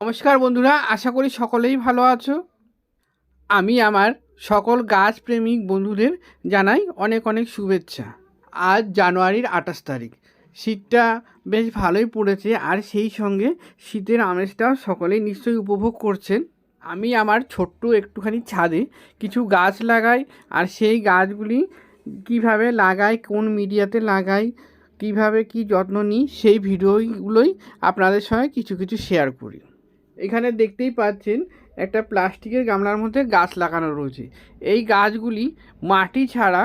নমস্কার বন্ধুরা, আশা করি সকলেই ভালো আছো। আমি আমার সকল গাছ প্রেমিক বন্ধুদের জানাই অনেক অনেক শুভেচ্ছা। আজ জানুয়ারির আঠাশ তারিখ। শীতটা বেশ ভালোই পড়েছে আর সেই সঙ্গে শীতের আমেজটাও সকলেই নিশ্চয়ই উপভোগ করছেন। আমি আমার ছোট্ট একটুখানি ছাদে কিছু গাছ লাগাই আর সেই গাছগুলি কীভাবে লাগাই, কোন মিডিয়াতে লাগাই, কীভাবে কি যত্ন নিই, সেই ভিডিওগুলোই আপনাদের সঙ্গে কিছু কিছু শেয়ার করি। এখানে দেখতেই পাচ্ছেন একটা প্লাস্টিকের গামলার মধ্যে গাছ লাগানো রয়েছে। এই গাছগুলি মাটি ছাড়া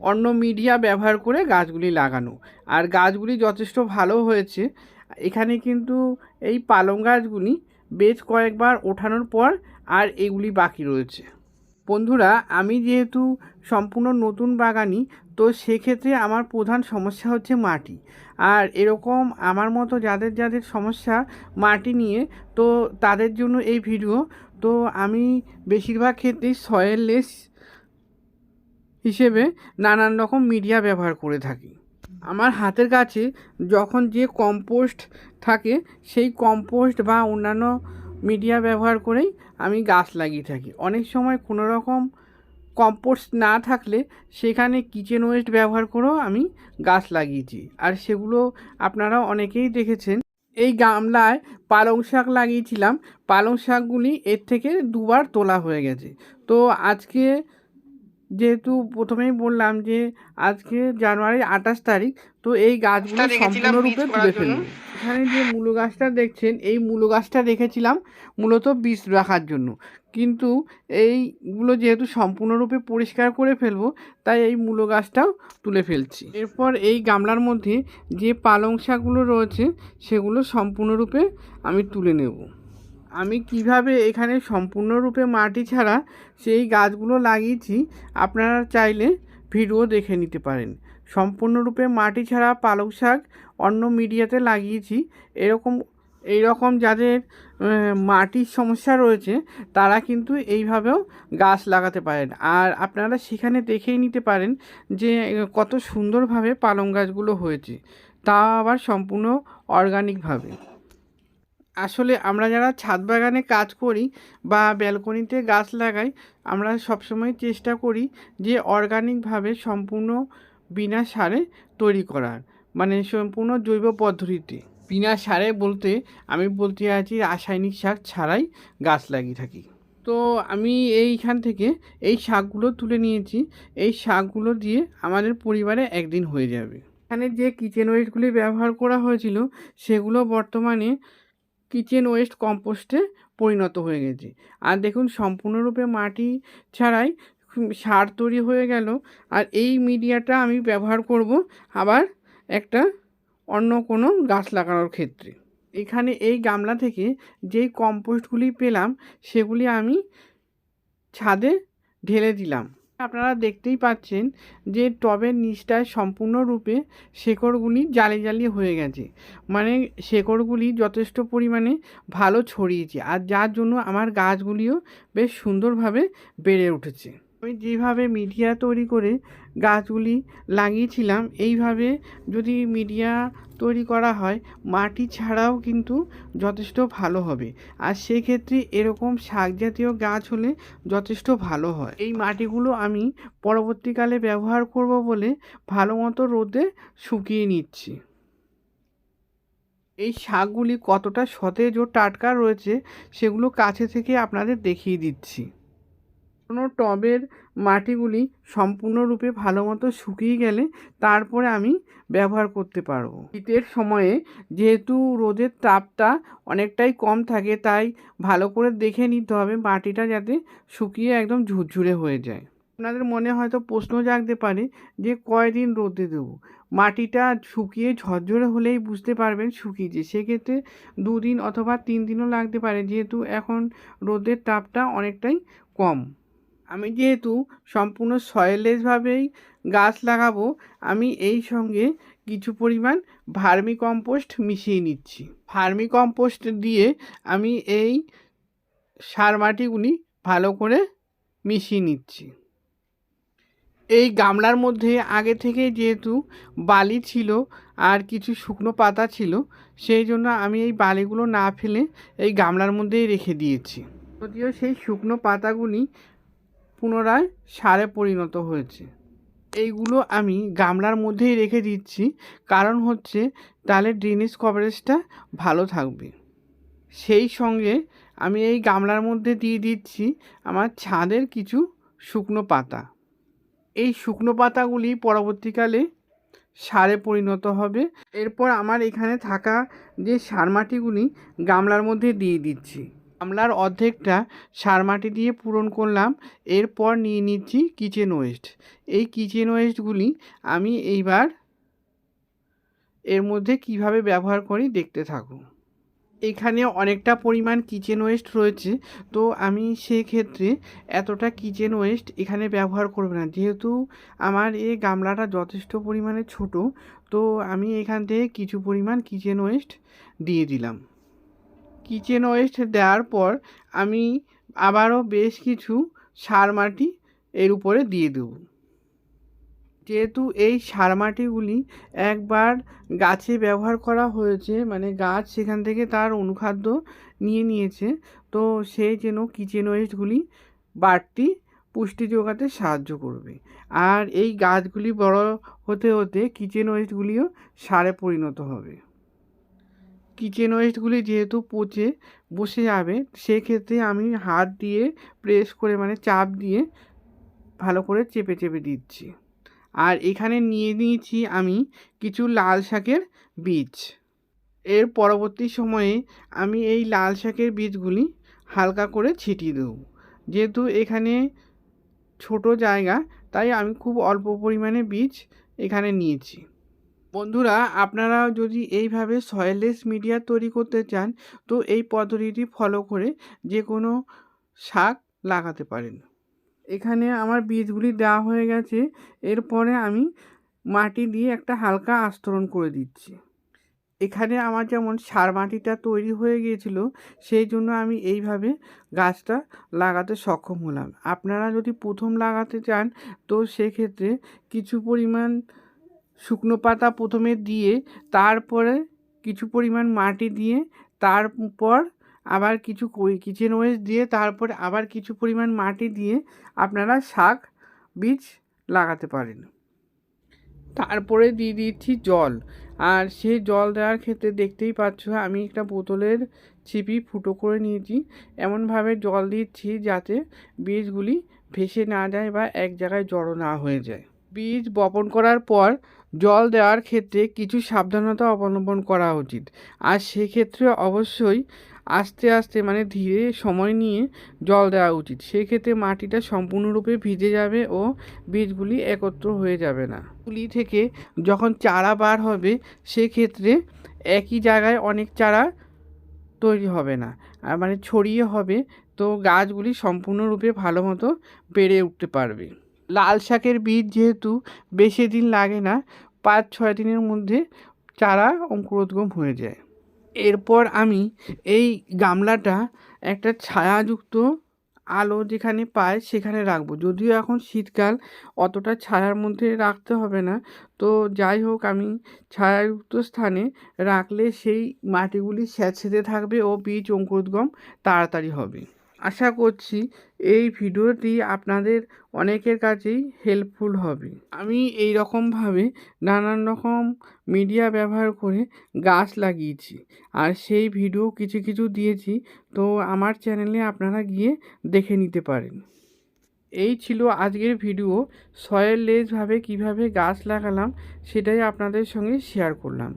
অন্য মিডিয়া ব্যবহার করে গাছগুলি লাগানো। আর গাছগুলি যথেষ্ট ভালো হয়েছে। এখানে কিন্তু এই পালং গাছগুলি বেশ কয়েকবার ওঠানোর পর আর এগুলি বাকি রয়েছে। বন্ধুরা, আমি যেহেতু সম্পূর্ণ নতুন বাগানি, তো সেক্ষেত্রে আমার প্রধান সমস্যা হচ্ছে মাটি। আর এরকম আমার মতো যাদের যাদের সমস্যা মাটি নিয়ে, তো তাদের জন্য এই ভিডিও। তো আমি বেশিরভাগ ক্ষেত্রেই সয়েললেস হিসেবে নানান রকম মিডিয়া ব্যবহার করে থাকি। আমার হাতের কাছে যখন যে কম্পোস্ট থাকে, সেই কম্পোস্ট বা অন্যান্য মিডিয়া ব্যবহার করেই আমি গাছ লাগিয়ে থাকি। অনেক সময় কোনো রকম কম্পোস্ট না থাকলে সেখানে কিচেন ওয়েস্ট ব্যবহার করেও আমি গাছ লাগিয়েছি। আর সেগুলো আপনারা অনেকেই দেখেছেন। এই গামলায় পালং শাক লাগিয়েছিলাম। পালং শাকগুলি এর থেকে দুবার তোলা হয়ে গেছে। তো আজকে যেহেতু প্রথমেই বললাম যে আজকে জানুয়ারি আঠাশ তারিখ তো এই গাছগুলো সম্পূর্ণরূপে তুলে ফেলব এখানে যে মূলো গাছটা দেখছেন এই মূলো গাছটা রেখেছিলাম মূলত বীজ রাখার জন্য। কিন্তু এইগুলো যেহেতু সম্পূর্ণরূপে পরিষ্কার করে ফেলব তাই এই মূলো গাছটাও তুলে ফেলছি। এরপর এই গামলার মধ্যে যে পালং শাকগুলো রয়েছে সেগুলো সম্পূর্ণরূপে আমি তুলে নেব। আমি কীভাবে এখানে সম্পূর্ণরূপে মাটি ছাড়া সেই গাছগুলো লাগিয়েছি আপনারা চাইলে ভিডিও দেখে নিতে পারেন। সম্পূর্ণরূপে মাটি ছাড়া পালং শাক অন্য মিডিয়াতে লাগিয়েছি। এরকম এই রকম যাদের মাটির সমস্যা রয়েছে, তারা কিন্তু এইভাবেও গাছ লাগাতে পারেন। আর আপনারা সেখানে দেখেই নিতে পারেন যে, কত সুন্দরভাবে পালং গাছগুলো হয়েছে। তা আবার সম্পূর্ণ অর্গানিকভাবে আসলে আমরা যারা ছাদ বাগানে কাজ করি বা ব্যালকনিতে গাছ লাগাই, আমরা সবসময় চেষ্টা করি যে অর্গানিকভাবে সম্পূর্ণ বিনা সারে তৈরি করার মানে সম্পূর্ণ জৈব পদ্ধতিতে বিনা সারে বলতে আমি বলতে চাইছি রাসায়নিক সার ছাড়াই গাছ লাগিয়ে থাকি। তো আমি এইখান থেকে এই শাকগুলো তুলে নিয়েছি। এই শাকগুলো দিয়ে আমাদের পরিবারে একদিন হয়ে যাবে। এখানে যে কিচেন ওয়েস্টগুলি ব্যবহার করা হয়েছিল, সেগুলো বর্তমানে কিচেন ওয়েস্ট কম্পোস্টে পরিণত হয়ে গেছে। আর দেখুন, সম্পূর্ণরূপে মাটি ছাড়াই সার তৈরি হয়ে গেল। আর এই মিডিয়াটা আমি ব্যবহার করব আবার একটা অন্য কোনো গাছ লাগানোর ক্ষেত্রে। এখানে এই গামলা থেকে যেই কম্পোস্টগুলি পেলাম, সেগুলি আমি ছাদে ঢেলে দিলাম। আপনারা দেখতেই পাচ্ছেন যে টবের নিচটায় সম্পূর্ণরূপে শেকড়গুলি জালি জালি হয়ে গেছে। মানে শেকড়গুলি যথেষ্ট পরিমাণে ভালো ছড়িয়েছে। আর যার জন্য আমার গাছগুলিও বেশ সুন্দরভাবে বেড়ে উঠেছে। আমি যেভাবে মিডিয়া তৈরি করে গাছগুলি লাগিয়েছিলাম, এইভাবে যদি মিডিয়া তৈরি করা হয়, মাটি ছাড়াও কিন্তু যথেষ্ট ভালো হবে। আর সেক্ষেত্রে এরকম শাক জাতীয় গাছ হলে যথেষ্ট ভালো হয়। এই মাটিগুলো আমি পরবর্তীকালে ব্যবহার করব বলে ভালো মতো রোদে শুকিয়ে নিচ্ছি। এই শাকগুলি কতটা সতেজ ও টাটকা রয়েছে, সেগুলো কাছে থেকে আপনাদের দেখিয়ে দিচ্ছি। কোনো টবের মাটিগুলি সম্পূর্ণরূপে ভালো মতো শুকিয়ে গেলে তারপরে আমি ব্যবহার করতে পারব। শীতের সময়ে যেহেতু রোদের তাপটা অনেকটাই কম থাকে, তাই ভালো করে দেখে নিতে হবে মাটিটা যাতে শুকিয়ে একদম ঝুরঝুরে হয়ে যায়। আপনাদের মনে হয়তো প্রশ্ন জাগতে পারে যে কয়দিন রোদে দেবো? মাটিটা শুকিয়ে ঝরঝরে হলেই বুঝতে পারবেন শুকিয়েছে সেক্ষেত্রে দুদিন অথবা তিন দিনও লাগতে পারে, যেহেতু এখন রোদের তাপটা অনেকটাই কম। আমি যেহেতু সম্পূর্ণ সয়েলেসভাবেই গাছ লাগাবো, আমি এই সঙ্গে কিছু পরিমাণ ভার্মি কম্পোস্ট মিশিয়ে নিচ্ছি। ভার্মি কম্পোস্ট দিয়ে আমি এই সার মাটিগুলি ভালো করে মিশিয়ে নিচ্ছি। এই গামলার মধ্যে আগে থেকে যেহেতু বালি ছিল আর কিছু শুকনো পাতা ছিল, সেই জন্য আমি এই বালিগুলো না ফেলে এই গামলার মধ্যেই রেখে দিয়েছি। যদিও সেই শুকনো পাতাগুলি পুনরায় সারে পরিণত হয়েছে। এইগুলো আমি গামলার মধ্যেই রেখে দিচ্ছি। কারণ হচ্ছে, তাহলে ড্রেনেজ কভারেজটা ভালো থাকবে। সেই সঙ্গে আমি এই গামলার মধ্যে দিয়ে দিচ্ছি আমার ছাদের কিছু শুকনো পাতা। এই শুকনো পাতাগুলি পরবর্তীকালে সারে পরিণত হবে। এরপর আমার এখানে থাকা যে সার মাটিগুলি গামলার মধ্যে দিয়ে দিচ্ছি। গামলার অর্ধেকটা সার মাটি দিয়ে পূরণ করলাম, এরপর নিয়ে নিচ্ছি কিচেন ওয়েস্ট এই কিচেন ওয়েস্টগুলি আমি এইবার এর মধ্যে কীভাবে ব্যবহার করি দেখতে থাকুন। এখানে অনেকটা পরিমাণ কিচেন ওয়েস্ট রয়েছে, তো আমি সেক্ষেত্রে এতটা কিচেন ওয়েস্ট এখানে ব্যবহার করব না। যেহেতু আমার এই গামলাটা যথেষ্ট পরিমাণে ছোট, তো আমি এখান থেকে কিছু পরিমাণ কিচেন ওয়েস্ট দিয়ে দিলাম। কিচেন ওয়েস্ট দেওয়ার পর আমি আবারও বেশ কিছু সার মাটি এর উপরে দিয়ে দেবো। যেহেতু এই সার মাটিগুলি একবার গাছে ব্যবহার করা হয়েছে মানে গাছ সেখান থেকে তার অনুখাদ্য নিয়ে নিয়েছে, তো সেই যেন কিচেন ওয়েস্টগুলি বাড়তি পুষ্টি যোগাতে সাহায্য করবে। আর এই গাছগুলি বড় হতে হতে কিচেন ওয়েস্টগুলিও সারে পরিণত হবে। কিচেন ওয়েস্টগুলি যেহেতু পচে বসে যাবে, সেক্ষেত্রে আমি হাত দিয়ে প্রেস করে মানে চাপ দিয়ে ভালো করে চেপে চেপে দিচ্ছি। আর এখানে নিয়ে নিয়েছি আমি কিছু লাল শাকের বীজ। এর পরবর্তী সময়ে আমি এই লাল শাকের বীজগুলি হালকা করে ছিটিয়ে দেব। যেহেতু এখানে ছোট জায়গা, তাই আমি খুব অল্প পরিমাণে বীজ এখানে নিয়েছি। বন্ধুরা, আপনারা যদি এইভাবে সয়েললেস মিডিয়া তৈরি করতে চান, তো এই পদ্ধতিটি ফলো করে যে কোনো শাক লাগাতে পারেন। এখানে আমার বীজগুলি দেওয়া হয়ে গেছে। এরপরে আমি মাটি দিয়ে একটা হালকা আস্তরণ করে দিচ্ছি। এখানে আমার যেমন সার মাটিটা তৈরি হয়ে গিয়েছিল, সেই জন্য আমি এইভাবে গাছটা লাগাতে সক্ষম হলাম। আপনারা যদি প্রথম লাগাতে চান, তো সেক্ষেত্রে কিছু পরিমাণ শুকনো পাতা প্রথমে দিয়ে, তারপরে কিছু পরিমাণ মাটি দিয়ে, তারপর আবার কিছু কিচেন ওয়েস্ট দিয়ে, তারপরে আবার কিছু পরিমাণ মাটি দিয়ে আপনারা শাক, বীজ লাগাতে পারেন। তারপরে দিয়ে দিচ্ছি জল। আর সেই জল দেওয়ার ক্ষেত্রে দেখতেই পাচ্ছ, আমি একটা বোতলের ছিপি ফুটো করে নিয়েছি। এমনভাবে জল দিচ্ছি যাতে বীজগুলি ভেসে না যায় বা এক জায়গায় জড়ো না হয়ে যায়। বীজ বপন করার পর জল দেওয়ার ক্ষেত্রে কিছু সাবধানতা অবলম্বন করা উচিত। আর সেক্ষেত্রে অবশ্যই আস্তে আস্তে মানে ধীরে সময় নিয়ে জল দেওয়া উচিত। সেক্ষেত্রে মাটিটা সম্পূর্ণরূপে ভিজে যাবে ও বীজগুলি একত্র হয়ে যাবে না। গুলি থেকে যখন চারা বার হবে, সেক্ষেত্রে একই জায়গায় অনেক চারা তৈরি হবে না। মানে ছড়িয়ে হবে, তো গাছগুলি সম্পূর্ণরূপে ভালো মতো বেড়ে উঠতে পারবে। লাল শাকের বীজ যেহেতু বেশি দিন লাগে না, পাঁচ ছয় দিনের মধ্যে চারা অঙ্কুরোদ্গম হয়ে যায়। এরপর আমি এই গামলাটা একটা ছায়াযুক্ত আলো যেখানে পায় সেখানে রাখব। যদিও এখন শীতকাল, অতটা ছায়ার মধ্যে রাখতে হবে না। তো যাই হোক, আমি ছায়াযুক্ত স্থানে রাখলে সেই মাটিগুলি স্যাঁতসেঁতে থাকবে ও বীজ অঙ্কুরোদ্গম তাড়াতাড়ি হবে। আশা করছি এই ভিডিওটি আপনাদের অনেকের কাছেই হেল্পফুল হবে। আমি এই রকমভাবে নানান রকম মিডিয়া ব্যবহার করে গাছ লাগিয়েছি আর সেই ভিডিও কিছু কিছু দিয়েছি, তো আমার চ্যানেলে আপনারা গিয়ে দেখে নিতে পারেন। এই ছিল আজকের ভিডিও সয়েল লেসভাবে কীভাবে গাছ লাগালাম সেটাই আপনাদের সঙ্গে শেয়ার করলাম।